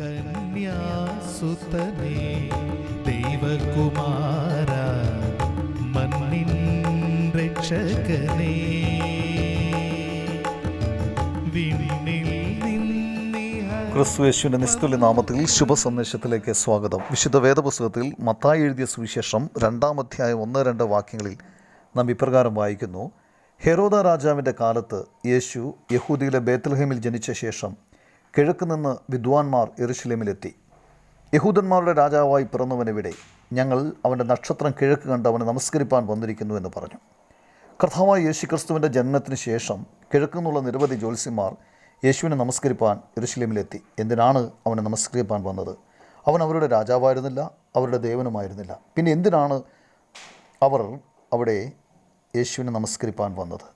കന്യാസുതനേ ദൈവകുമാര മണ്ണിൻ രക്ഷകനേ. വിണ്ണിൽ നിന്നിഹ ക്രിസ്തു യേശുവിന്റെ നിസ്തുല്യ നാമത്തിൽ ശുഭ സന്ദേശത്തിലേക്ക് സ്വാഗതം. വിശുദ്ധ വേദപുസ്തകത്തിൽ മത്തായി എഴുതിയ സുവിശേഷം രണ്ടാം അധ്യായം ഒന്ന് രണ്ട് വാക്യങ്ങളിൽ നാം ഇപ്രകാരം വായിക്കുന്നു. ഹെറോദ രാജാവിന്റെ കാലത്ത് യേശു യഹൂദിയിലെ ബേത്തൽഹേമിൽ ജനിച്ച ശേഷം കിഴക്ക് നിന്ന് വിദ്വാൻമാർ എറുശലേമിലെത്തി യഹൂദന്മാരുടെ രാജാവായി പിറന്നവനെവിടെ ഞങ്ങൾ അവന്റെ നക്ഷത്രം കിഴക്ക് കണ്ട് അവനെ നമസ്കരിപ്പാൻ വന്നിരിക്കുന്നു എന്ന് പറഞ്ഞു. കർത്താവായ യേശു ക്രിസ്തുവിന്റെ ജനനത്തിന് ശേഷം കിഴക്കുനിന്നുള്ള നിരവധി ജ്യോത്സ്യന്മാർ യേശുവിനെ നമസ്കരിപ്പാൻ യെരുശലേമിലെത്തി എന്തിനാണ് അവനെ നമസ്കരിപ്പാൻ വന്നത്? അവൻ അവരുടെ രാജാവായിരുന്നില്ല അവരുടെ ദേവനുമായിരുന്നില്ല. പിന്നെ എന്തിനാണ് അവർ അവിടെ യേശുവിനെ നമസ്കരിപ്പാൻ വന്നത്?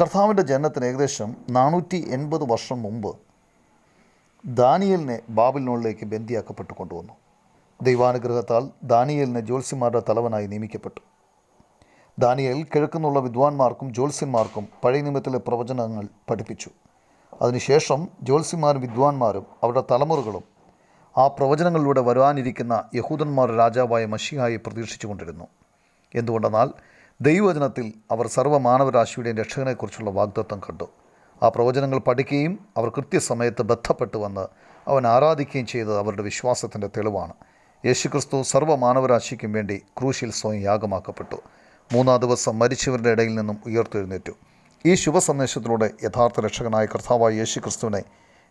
കർത്താവിന്റെ ജനനത്തിന് ഏകദേശം നാനൂറ്റി എൺപത് വർഷം മുമ്പ് ദാനിയലിനെ ബാബിലിനുള്ളിലേക്ക് ബന്ദിയാക്കപ്പെട്ടു കൊണ്ടുവന്നു. ദൈവാനുഗ്രഹത്താൽ ദാനിയലിനെ ജ്യോത്സ്യന്മാരുടെ തലവനായി നിയമിക്കപ്പെട്ടു. ദാനിയൽ കിഴക്കുന്നുള്ള വിദ്വാൻമാർക്കും ജ്യോത്സ്യന്മാർക്കും പഴയ നിയമത്തിലെ പ്രവചനങ്ങൾ പഠിപ്പിച്ചു. അതിനുശേഷം ജ്യോത്സ്യന്മാരും വിദ്വാൻമാരും അവരുടെ തലമുറകളും ആ പ്രവചനങ്ങളിലൂടെ വരാനിരിക്കുന്ന യഹൂദന്മാരുടെ രാജാവായ മഷിഹായെ പ്രതീക്ഷിച്ചു കൊണ്ടിരുന്നു. എന്തുകൊണ്ടെന്നാൽ ദൈവവചനത്തിൽ അവർ സർവമാനവരാശിയുടെയും രക്ഷകനെക്കുറിച്ചുള്ള വാഗ്ദത്വം കണ്ടു. ആ പ്രവചനങ്ങൾ പഠിക്കുകയും അവർ കൃത്യസമയത്ത് ബന്ധപ്പെട്ട് വന്ന് അവൻ ആരാധിക്കുകയും ചെയ്തത് അവരുടെ വിശ്വാസത്തിന്റെ തെളിവാണ്. യേശുക്രിസ്തു സർവമാനവരാശിക്കും വേണ്ടി ക്രൂശിൽ സ്വയം യാഗമാക്കപ്പെട്ടു. മൂന്നാം ദിവസം മരിച്ചവരുടെ ഇടയിൽ നിന്നും ഉയർത്തെഴുന്നേറ്റു. ഈ ശുഭ സന്ദേശത്തിലൂടെ യഥാർത്ഥ രക്ഷകനായ കർത്താവായ യേശു ക്രിസ്തുവിനെ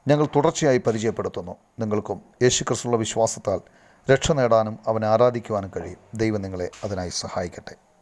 ഞങ്ങൾ തുടർച്ചയായി പരിചയപ്പെടുത്തുന്നു. നിങ്ങൾക്കും യേശു ക്രിസ്തുള്ള വിശ്വാസത്താൽ രക്ഷ നേടാനും അവനെ ആരാധിക്കുവാനും കഴിയും. ദൈവം നിങ്ങളെ അതിനായി സഹായിക്കട്ടെ.